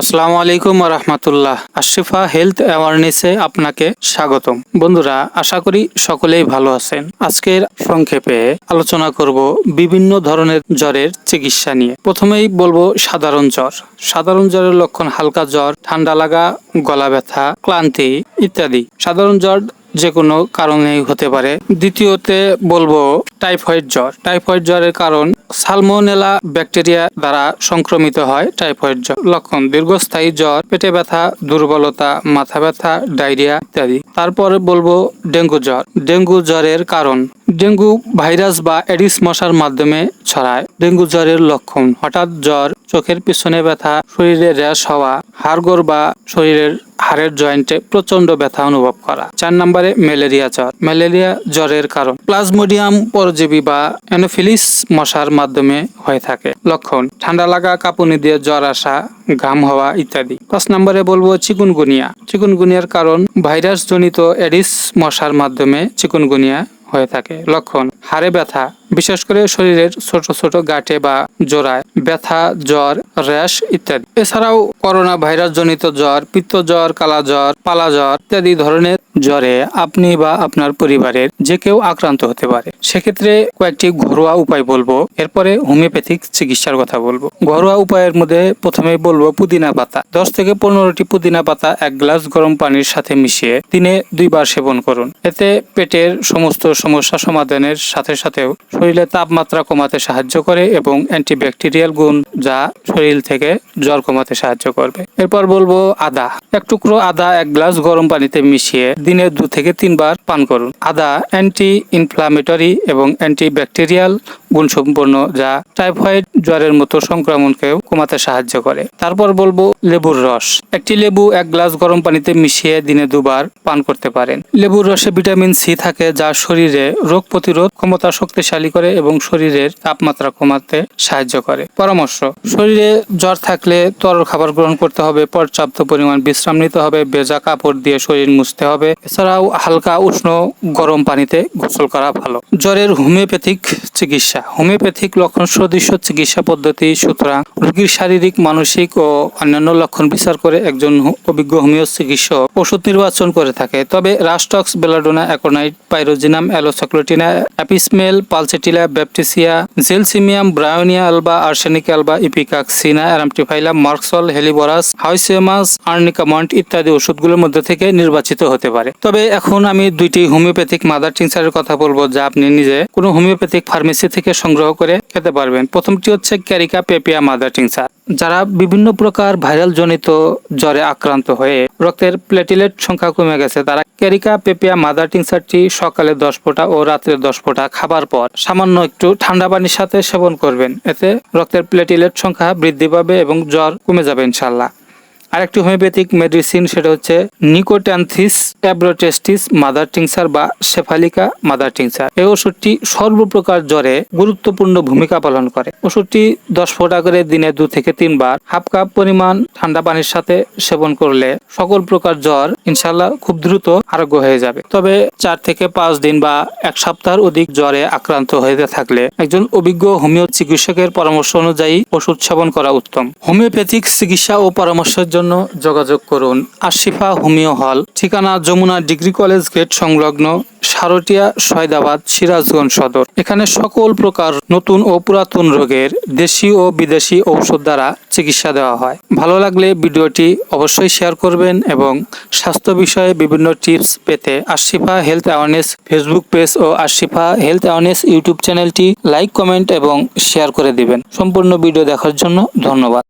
আসসালামু আলাইকুম রহমতুল্লাহ। আশিফা হেলথ অ্যাওয়ারনেসে আপনাকে স্বাগতম। বন্ধুরা, আশা করি সকলেই ভালো আছেন। আজকের সংক্ষেপে আলোচনা করব বিভিন্ন ধরনের জ্বরের চিকিৎসা নিয়ে। প্রথমেই বলব সাধারণ জ্বর। সাধারণ জ্বরের লক্ষণ হালকা জ্বর, ঠান্ডা লাগা, গলা ব্যথা, ক্লান্তি ইত্যাদি। সাধারণ জ্বর যে কোনো কারণেই হতে পারে। দ্বিতীয়তে বলব টাইফয়েড জ্বর। টাইফয়েড জ্বরের কারণ সালমোনেলা ব্যাকটেরিয়া দ্বারা সংক্রমিত হয় টাইফয়েড জ্বর। লক্ষণ, দীর্ঘস্থায়ী জ্বর, পেটে ব্যথা, দুর্বলতা, মাথা ব্যথা, ডায়রিয়া ইত্যাদি। তারপরে বলব ডেঙ্গু জ্বর। ডেঙ্গু জ্বরের কারণ, ডেঙ্গু ভাইরাস বা এডিস মশার মাধ্যমে ছড়ায়। ডেঙ্গু জ্বরের লক্ষণ, হঠাৎ জ্বর চোখের পিছনে ব্যথা, শরীরে র্যাশ হওয়া, হাড়গোড় বা শরীরের হাড়ের জয়েন্টে প্রচণ্ড ব্যথা অনুভব করা। চার নম্বরে ম্যালেরিয়া জ্বর। ম্যালেরিয়া জ্বরের কারণ প্লাজমোডিয়াম পরজীবী বা অ্যানোফিলিস মশার মাধ্যমে হয়ে থাকে। লক্ষণ, ঠান্ডা লাগা, কাঁপুনি দিয়ে জ্বর আসা, ঘাম হওয়া ইত্যাদি। পাঁচ নম্বরে বলব চিকুনগুনিয়া। চিকুনগুনিয়ার কারণ ভাইরাস জনিত এডিস মশার মাধ্যমে চিকুনগুনিয়া হয়ে থাকে। লক্ষণ, হাড়ে ব্যথা বিশেষ করে শরীরের ছোট ছোট গাঁটে বা জোড়ায় ব্যথা, জ্বর, র্যাশ ইত্যাদি। এছাড়াও করোনা ভাইরাস জনিত জ্বর পিত্ত জ্বর কালা জ্বর পালা জ্বর ইত্যাদি ধরনের জ্বরে আপনি বা আপনার পরিবারের যে কেউ আক্রান্ত হতে পারে। সেক্ষেত্রে কয়েকটি ঘরোয়া উপায় বলব। এরপরে হোমিওপ্যাথিক চিকিৎসার কথা বলব। ঘরোয়া উপায়ের মধ্যে প্রথমে বলব পুদিনা পাতা। দশ থেকে পনেরোটি পুদিনা পাতা এক গ্লাস গরম পানির সাথে মিশিয়ে দিনে দুইবার সেবন করুন। এতে পেটের সমস্ত সমস্যা সমাধানের সাথে সাথেও শরীরে তাপমাত্রা কমাতে সাহায্য করে এবং অ্যান্টিব্যাকটেরিয়াল গুণ যা শরীর থেকে জ্বর কমাতে সাহায্য করবে। এরপর বলব আদা। এক টুকরো আদা এক গ্লাস গরম পানিতে মিশিয়ে দিনে দু থেকে তিনবার পান করুন। আদা অ্যান্টি ইনফ্লামেটরি এবং অ্যান্টিব্যাকটেরিয়াল গুণসম্পন্ন যা টাইফয়েড জ্বরের মতো সংক্রমণকেও কমাতে সাহায্য করে। তারপর বলব লেবুর রস। একটি লেবু এক গ্লাস গরম পানিতে মিশিয়ে দিনে দুবার পান করতে পারেন। লেবুর রসে ভিটামিন সি থাকে যা শরীরে রোগ প্রতিরোধ ক্ষমতা শক্তিশালী করে এবং শরীরের তাপমাত্রা কমাতে সাহায্য করে। পরামর্শ, শরীরে জ্বর থাকলে তরল খাবার গ্রহণ করতে হবে, পর্যাপ্ত পরিমাণ বিশ্রাম নিতে হবে, ভেজা কাপড় দিয়ে শরীর মুছতে হবে। এছাড়াও হালকা উষ্ণ গরম পানিতে গোসল করা ভালো। জ্বরের হোমিওপ্যাথিক চিকিৎসা। হোমিওপ্যাথিক লক্ষণ সদৃশ চিকিৎসা পদ্ধতি, সুতরাং রোগীর শারীরিক, মানসিক ও অন্যান্য লক্ষণ বিচার করে একজন অভিজ্ঞ হোমিও চিকিৎসক ওষুধ নির্বাচন করে থাকে। তবে rhus tox belladonna aconite pyrogenium, অ্যালোসাক্লোটিনা, apis mel, pulsatilla, baptisia, gelsemium, bryonia alba, arsenic alba, ipecacuanha arum triphyllum merc sol, helleborus, hyoscyamus, arnica mont ইত্যাদি ওষুধগুলোর মধ্যে থেকে নির্বাচিত হতে পারে। তবে এখন আমি দুইটি হোমিওপ্যাথিক মাদার টিংসারের কথা বলব যা আপনি নিজে কোনো হোমিওপ্যাথিক ফার্মেসি থেকে সংগ্রহ করে খেতে পারবেন। প্রথমটি হচ্ছে ক্যারিকা, পেপিয়া, মাদার টিংসা যারা বিভিন্ন প্রকার ভাইরাল জনিত জ্বরে আক্রান্ত হয়ে রক্তের প্লেটিলেট সংখ্যা কমে গেছে, তারা ক্যারিকা, পেপিয়া, মাদার টিংসারটি সকালে দশ ফোঁটা ও রাত্রে দশ ফোঁটা খাবার পর সামান্য একটু ঠান্ডা পানির সাথে সেবন করবেন। এতে রক্তের প্লেটিলেট সংখ্যা বৃদ্ধি পাবে এবং জ্বর কমে যাবে ইনশাল্লাহ আরেকটি হোমিওপ্যাথিক মেডিসিন সেটা হচ্ছে নিকোট্যান্থিস অ্যাব্রোটেস্টিস মাদার টিংসার বা সেফালিকা মাদার টিংসার। এই ওষুধটি সর্বপ্রকার জ্বরে গুরুত্বপূর্ণ ভূমিকা পালন করে। ওষুধটি দশ ফোঁটা করে দিনে দু থেকে তিনবার হাফ কাপ পরিমাণ ঠান্ডা পানির সাথে সেবন করলে সকল প্রকার জ্বর ইনশাল্লাহ খুব দ্রুত আরোগ্য হয়ে যাবে। তবে চার থেকে পাঁচ দিন বা এক সপ্তাহের অধিক জ্বরে আক্রান্ত হয়ে থাকলে একজন অভিজ্ঞ হোমিও চিকিৎসকের পরামর্শ অনুযায়ী ওষুধ সেবন করা উত্তম। হোমিওপ্যাথিক চিকিৎসা ও পরামর্শের জন্য যোগাযোগ করুন আশিফা হোমিও হল, ঠিকানা যমুনা ডিগ্রি কলেজ গেট সংলগ্ন সারটিয়া সয়দাবাদ সিরাজগঞ্জ সদর। এখানে সকল প্রকার নতুন ও পুরাতন রোগের দেশি ও বিদেশি ঔষধ দ্বারা চিকিৎসা দেওয়া হয়। ভালো লাগলে ভিডিওটি অবশ্যই শেয়ার করবেন এবং স্বাস্থ্য বিষয়ে বিভিন্ন টিপস পেতে Ashifa health awareness Facebook page ও আশিফা হেলথ অ্যাওয়ারনেস ইউটিউব চ্যানেলটি লাইক, কমেন্ট এবং শেয়ার করে দিবেন। সম্পূর্ণ ভিডিও দেখার জন্য ধন্যবাদ।